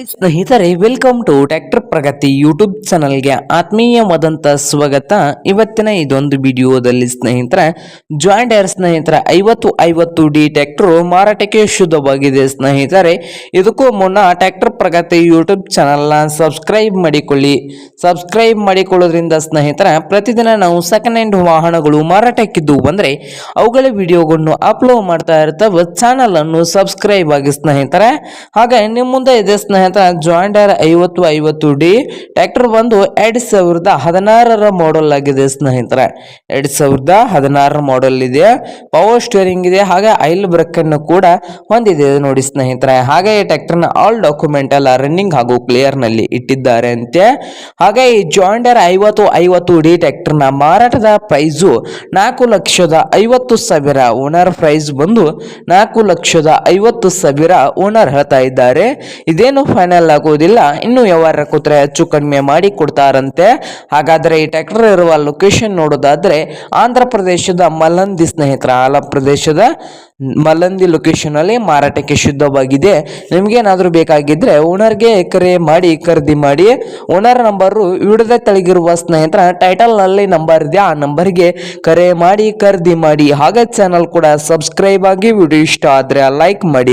ಸ್ನೇಹಿತರೆ welcome to tractor Pragati YouTube ಚಾನಲ್ಗೆ ಆತ್ಮೀಯವಾದಂಥ ಸ್ವಾಗತ. ಇವತ್ತಿನ ಇದೊಂದು ವಿಡಿಯೋದಲ್ಲಿ ಸ್ನೇಹಿತರೆ ಜಾಯಿಂಟ್ ಏರ್ ಸ್ನೇಹಿತರೆ, ಐವತ್ತು ಐವತ್ತು ಡಿ ಟ್ಯಾಕ್ಟ್ರು ಮಾರಾಟಕ್ಕೆ ಶುದ್ಧವಾಗಿದೆ ಸ್ನೇಹಿತರೆ. ಇದಕ್ಕೂ ಮುನ್ನ ಟ್ಯಾಕ್ಟರ್ ಪ್ರಗತಿ ಯೂಟ್ಯೂಬ್ ಚಾನಲ್ನ ಸಬ್ಸ್ಕ್ರೈಬ್ ಮಾಡಿಕೊಳ್ಳಿ. ಸಬ್ಸ್ಕ್ರೈಬ್ ಮಾಡಿಕೊಳ್ಳೋದ್ರಿಂದ ಸ್ನೇಹಿತರೆ, ಪ್ರತಿದಿನ ನಾವು ಸೆಕೆಂಡ್ ಹ್ಯಾಂಡ್ ವಾಹನಗಳು ಮಾರಾಟಕ್ಕಿದ್ದು ಬಂದರೆ, ಅವುಗಳ ವಿಡಿಯೋಗಳನ್ನು ಅಪ್ಲೋಡ್ ಮಾಡ್ತಾ ಇರ್ತವೆ. ಚಾನಲನ್ನು ಸಬ್ಸ್ಕ್ರೈಬ್ ಆಗಿ ಸ್ನೇಹಿತರೆ. ಹಾಗೆ ನಿಮ್ಮ ಮುಂದೆ ಇದೆ ಜಾಯಿಂಡರ್ ಐವತ್ತು ಐವತ್ತು ಡಿ. ಟ್ರ್ಯಾಕ್ಟರ್ ಬಂದು ಎರಡ್ ಸಾವಿರದ ಹದಿನಾರರ ಮಾಡೆಲ್ ಆಗಿದೆ ಸ್ನೇಹಿತರೆ. ಎರಡ್ ಸಾವಿರದ ಹದಿನಾರರ ಮಾಡೆಲ್ ಇದೆ. ಪವರ್ ಸ್ಟೇರಿಂಗ್ ಇದೆ. ಹಾಗೆ ಐಲ್ ಬ್ರೇಕ್ ಅನ್ನು ಕೂಡ ಹೊಂದಿದೆ ನೋಡಿ ಸ್ನೇಹಿತರೆ. ಹಾಗೆ ಈ ಟ್ರ್ಯಾಕ್ಟರ್ನ ಆಲ್ ಡಾಕ್ಯುಮೆಂಟ್ ಎಲ್ಲ ರನ್ನಿಂಗ್ ಹಾಗೂ ಕ್ಲಿಯರ್ನಲ್ಲಿ ಇಟ್ಟಿದ್ದಾರೆ ಅಂತೆ. ಹಾಗೆ ಈ ಜಾಯಿಂಡರ್ ಐವತ್ತು ಐವತ್ತು ಡಿ ಟ್ರ್ಯಾಕ್ಟರ್ನ ಮಾರಾಟದ ಪ್ರೈಸು ನಾಲ್ಕು ಲಕ್ಷದ ಐವತ್ತು ಸಾವಿರ ಓನರ್ ಪ್ರೈಸ್ ಬಂದು ನಾಲ್ಕು ಲಕ್ಷದ ಐವತ್ತು ಸಾವಿರ ಓನರ್ ಹೇಳ್ತಾ ಇದ್ದಾರೆ. ಇದೇನು ಫೈನಲ್ ಆಗುವುದಿಲ್ಲ. ಇನ್ನು ವ್ಯವಹಾರ ಕೂತ್ರೆ ಹೆಚ್ಚು ಕಡಿಮೆ ಮಾಡಿ ಕೊಡ್ತಾರಂತೆ. ಹಾಗಾದ್ರೆ ಈ ಟ್ರ್ಯಾಕ್ಟರ್ ಇರುವ ಲೊಕೇಶನ್ ನೋಡೋದಾದ್ರೆ ಆಂಧ್ರ ಪ್ರದೇಶದ ಮಲ್ಲಂದಿ ಸ್ನೇಹಿತರ ಆಲ ಪ್ರದೇಶದ ಮಲ್ಲಂದಿ ಲೊಕೇಶನ್ ಅಲ್ಲಿ ಮಾರಾಟಕ್ಕೆ ಶುದ್ಧವಾಗಿದೆ. ನಿಮ್ಗೇನಾದರೂ ಬೇಕಾಗಿದ್ರೆ ಓನರ್ಗೆ ಕರೆ ಮಾಡಿ, ಖರೀದಿ ಮಾಡಿ. ಓನರ್ ನಂಬರು ವಿಡದೆ ತಳಗಿರುವ ಸ್ನೇಹಿತರ ಟೈಟಲ್ನಲ್ಲಿ ನಂಬರ್ ಇದೆ. ಆ ನಂಬರ್ಗೆ ಕರೆ ಮಾಡಿ, ಖರೀದಿ ಮಾಡಿ. ಹಾಗೆ ಚಾನಲ್ ಕೂಡ ಸಬ್ಸ್ಕ್ರೈಬ್ ಆಗಿ ವಿಡಿಯೋ ಇಷ್ಟ ಆದ್ರೆ ಲೈಕ್ ಮಾಡಿ.